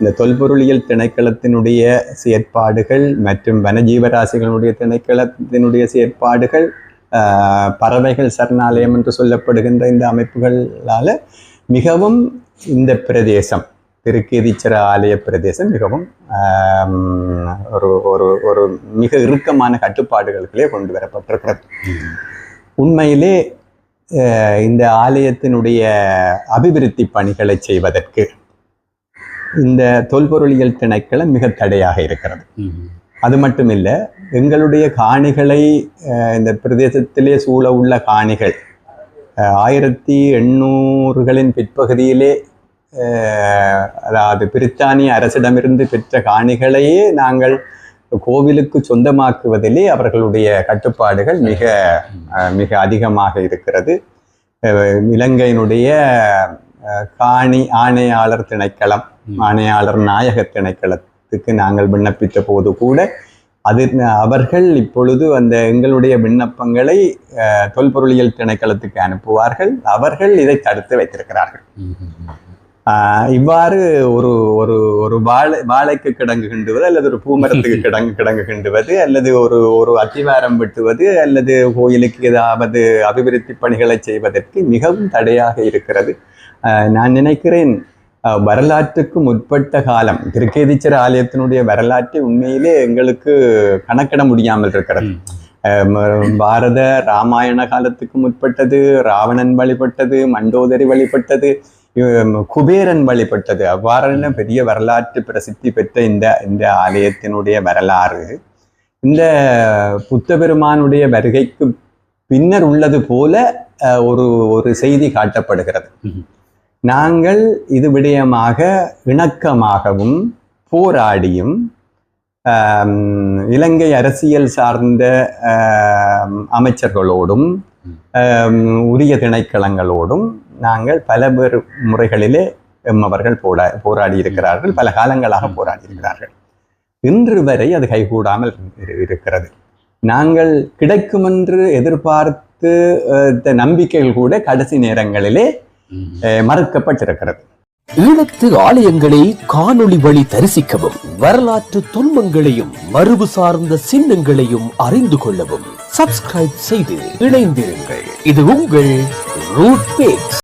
இந்த தொல்பொருளியல் திணைக்களத்தினுடைய செயற்பாடுகள் மற்றும் வனஜீவராசிகளுடைய திணைக்களத்தினுடைய செயற்பாடுகள் பறவைகள் சரணாலயம் என்று சொல்லப்படுகின்ற இந்த அமைப்புகளால் மிகவும் இந்த பிரதேசம் திருக்கேதீச்சர ஆலய பிரதேசம் மிகவும் ஒரு ஒரு ஒரு மிக இறுக்கமான கட்டுப்பாடுகளுக்குள்ளே கொண்டு வரப்பட்டிருக்கிறது. உண்மையிலே இந்த ஆலயத்தினுடைய அபிவிருத்தி பணிகளை செய்வதற்கு இந்த தொல்பொருளியல் திணைக்களம் மிக தடையாக இருக்கிறது. அது மட்டுமில்ல எங்களுடைய காணிகளை இந்த பிரதேசத்திலே சூழ உள்ள காணிகள் ஆயிரத்தி எண்ணூறுகளின் பிற்பகுதியிலே அதாவது பிரித்தானிய அரசிடமிருந்து பெற்ற காணிகளையே நாங்கள் கோவிலுக்கு சொந்தமாக்குவதிலே அவர்களுடைய கட்டுப்பாடுகள் மிக மிக அதிகமாக இருக்கிறது. இலங்கையினுடைய காணி ஆணையாளர் திணைக்களம் ஆணையாளர் நாயக திணைக்களத்துக்கு நாங்கள் விண்ணப்பித்த போது கூட அது அவர்கள் இப்பொழுது அந்த எங்களுடைய விண்ணப்பங்களை தொல்பொருளியல் திணைக்களத்துக்கு அனுப்புவார்கள். அவர்கள் இதை தடுத்து வைத்திருக்கிறார்கள். இவ்வாறு ஒரு ஒரு ஒரு வாழை வாழைக்கு கிடங்கு கிண்டுவது அல்லது ஒரு பூமரத்துக்கு கிடங்கு கிடங்கு கிண்டுவது அல்லது ஒரு ஒரு அத்திவாரம் வெட்டுவது அல்லது கோயிலுக்கு ஏதாவது அபிவிருத்தி பணிகளை செய்வதற்கு மிகவும் தடையாக இருக்கிறது. நான் நினைக்கிறேன் வரலாற்றுக்கு முற்பட்ட காலம் திருக்கேதீச்சர ஆலயத்தினுடைய வரலாற்றை உண்மையிலே எங்களுக்கு கணக்கிட முடியாமல் இருக்கிறது. பாரத ராமாயண காலத்துக்கு முற்பட்டது ராவணன் வழிபட்டது மண்டோதரி வழிபட்டது குபேரன் வழிபட்டது. அவ்வாறான பெரிய வரலாற்று பிரசித்தி பெற்ற இந்த இந்த ஆலயத்தினுடைய வரலாறு. இந்த புத்த பெருமானுடைய வருகைக்கு பின்னர் உள்ளது போல அஹ், ஒரு ஒரு செய்தி காட்டப்படுகிறது. நாங்கள் இது விடயமாக இணக்கமாகவும் போராடியும் இலங்கை அரசியல் சார்ந்த அமைச்சர்களோடும் உரிய திணைக்களங்களோடும் நாங்கள் பல பேர் முறைகளிலே அவர்கள் போரா போராடி இருக்கிறார்கள் பல காலங்களாக போராடி இருக்கிறார்கள் இன்று வரை அது கைகூடாமல் இரு- இருக்கிறது. நாங்கள் கிடைக்குமென்று எதிர்பார்த்து நம்பிக்கைகள் கூட கடைசி நேரங்களிலே மறுக்கப்பட்டிருக்கிறது. ஈழத்து ஆலயங்களை காணொளி வழி தரிசிக்கவும் வரலாற்று துன்பங்களையும் மரபு சார்ந்த சின்னங்களையும் அறிந்து கொள்ளவும் சப்ஸ்கிரைப் செய்து இணைந்திருங்கள். இது உங்கள் ரூட் பேக்ஸ்